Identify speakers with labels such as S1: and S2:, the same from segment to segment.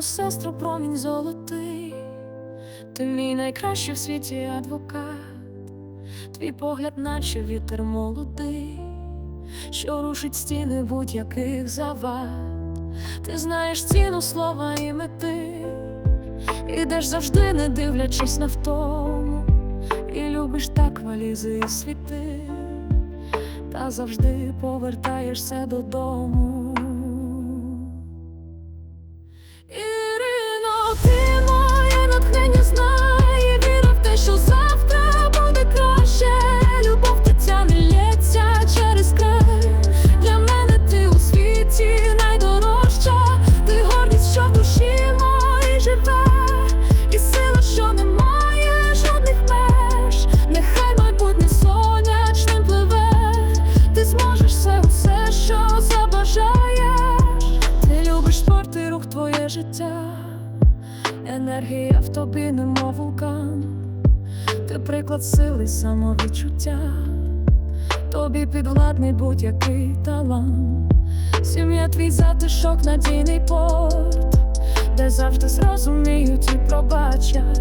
S1: Ірино, сестро, промінь золотий, ти мій найкращий в світі адвокат, твій погляд, наче вітер молодий, що рушить стіни будь-яких завад. Ти знаєш ціну слова і мети, ідеш завжди, не дивлячись на втому, і любиш так валізи і світи, та завжди повертаєшся додому. Життя, енергія в тобі, немов вулкан, ти приклад сили, самовідчуття, тобі підвладний будь-який талант, сім'я твій затишок, надійний порт, де завжди зрозуміють і пробачать,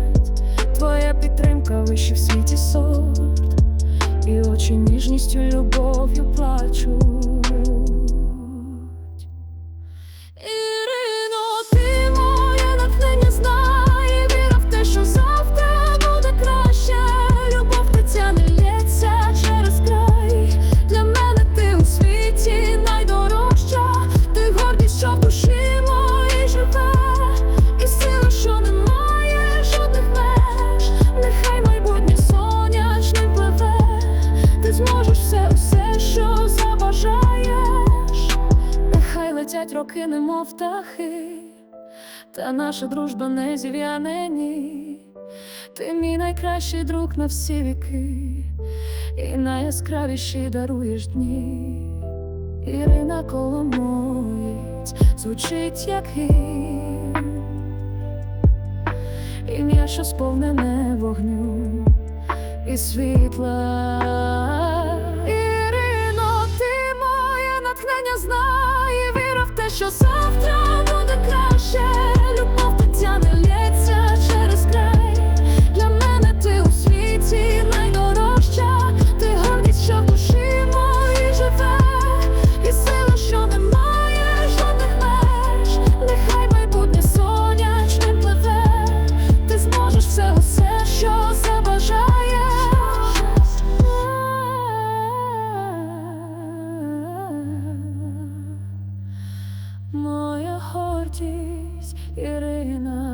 S1: твоя підтримка вища в світі сорт, і очі ніжністю, любов'ю плачуть. Летять роки, немов птахи, та наша дружба не зів'яне ні. Ти мій найкращий друг на всі віки, і найяскравіші даруєш дні. Ірина Коломоєць звучить як гімн, ім'я, що сповнене вогню і світла. Ірина.